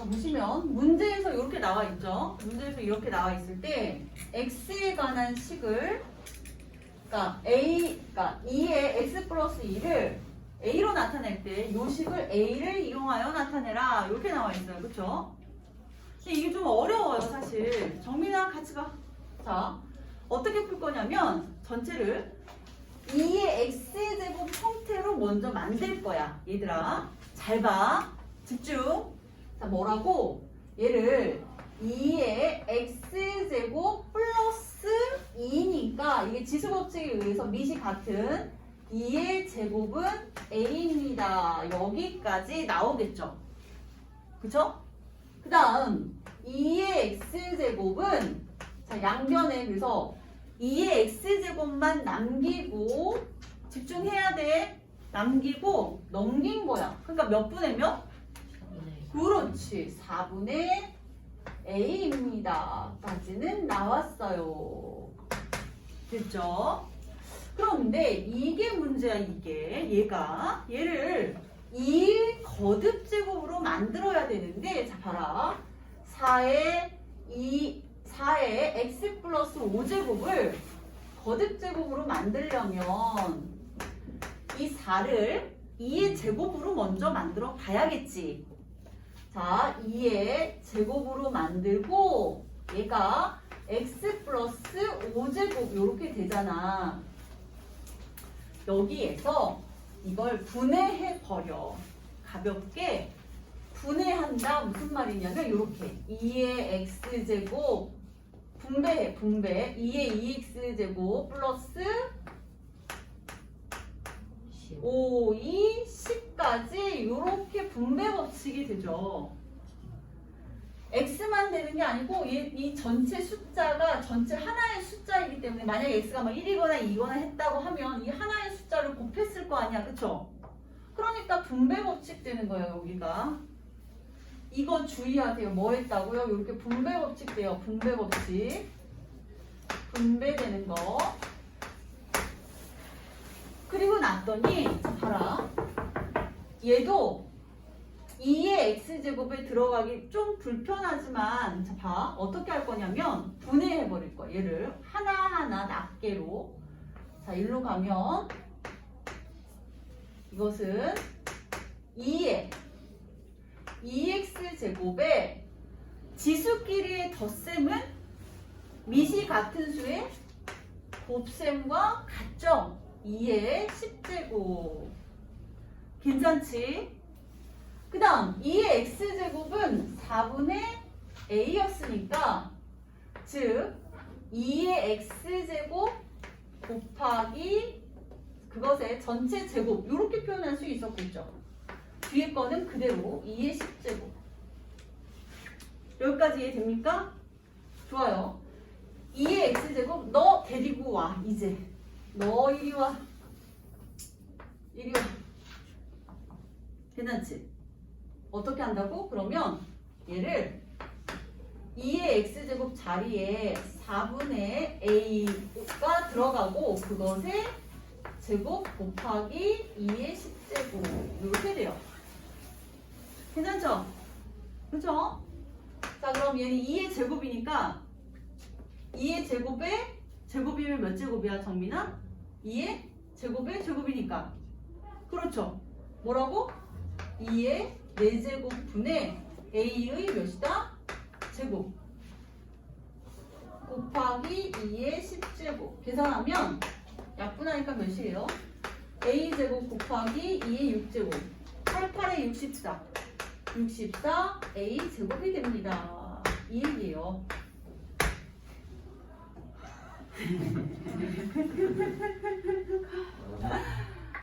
자, 보시면 문제에서 이렇게 나와 있죠. 문제에서 이렇게 나와 있을 때 x에 관한 식을 그러니까 a 그러니까 2의 x 플러스 2를 a로 나타낼 때이 식을 a를 이용하여 나타내라 이렇게 나와 있어요. 그렇죠? 근데 이게 좀 어려워요, 사실. 정민아 같이 가. 자, 어떻게 풀 거냐면 전체를 2의 x제곱 형태로 먼저 만들 거야. 얘들아. 잘 봐. 집중. 자, 뭐라고? 얘를 2의 x제곱 플러스 2니까 이게 지수법칙에 의해서 밑이 같은 2의 제곱은 a입니다. 여기까지 나오겠죠? 그쵸? 그 다음 2의 x제곱은 자, 양변에 그래서 2의 x제곱만 남기고 집중해야 돼. 남기고 넘긴 거야. 그러니까 몇 분의 몇? 그렇지. 4분의 A입니다. 까지는 나왔어요. 됐죠? 그런데 이게 문제야, 이게. 얘가. 얘를 2 거듭 제곱으로 만들어야 되는데, 자, 봐라. 4의 2, 4의 x 플러스 5제곱을 거듭 제곱으로 만들려면 이 4를 2의 제곱으로 먼저 만들어 봐야겠지. 자, 2의 제곱으로 만들고 얘가 x 플러스 5제곱 이렇게 되잖아. 여기에서 이걸 분해해 버려. 가볍게 분해한다 무슨 말이냐면 이렇게 2의 x제곱 분배해 분배 2의 2x제곱 플러스 5, 2, 10까지 이렇게 분배 법칙이 되죠. x만 되는 게 아니고 이, 이 전체 숫자가 전체 하나의 숫자이기 때문에 만약에 x가 막 1이거나 2거나 했다고 하면 이 하나의 숫자를 곱했을 거 아니야. 그쵸? 그러니까 분배 법칙 되는 거예요. 여기가. 이거 주의하세요. 뭐 했다고요? 이렇게 분배 법칙 돼요. 분배 법칙. 분배되는 거. 그리고 났더니 자 봐라 얘도 2의 x제곱에 들어가기 좀 불편하지만 자 봐 어떻게 할 거냐면 분해해 버릴 거야 얘를 하나하나 낱개로 자 일로 가면 이것은 2의 2x제곱에 지수끼리의 덧셈은 밑이 같은 수의 곱셈과 같죠? 2의 10제곱. 괜찮지? 그 다음 2의 x제곱은 4분의 a였으니까 즉 2의 x제곱 곱하기 그것의 전체 제곱 이렇게 표현할 수 있었겠죠. 뒤에 거는 그대로 2의 10제곱. 여기까지 이해됩니까? 좋아요. 2의 x제곱 너 데리고 와 이제. 너 이리 와. 이리 와. 괜찮지? 어떻게 한다고? 그러면 얘를 2의 x제곱 자리에 4분의 a가 들어가고 그것의 제곱 곱하기 2의 10제곱 이렇게 돼요. 괜찮죠? 그죠? 자 그럼 얘는 2의 제곱이니까 2의 제곱에 제곱이면 몇 제곱이야 정민아? 2의 제곱의 제곱이니까 그렇죠 뭐라고? 2의 4제곱분의 a의 몇이다? 제곱. 곱하기 2의 10제곱. 계산하면 약분하니까 몇이에요? a제곱 곱하기 2의 6제곱. 88에 64 64 a제곱이 됩니다. 이 얘기예요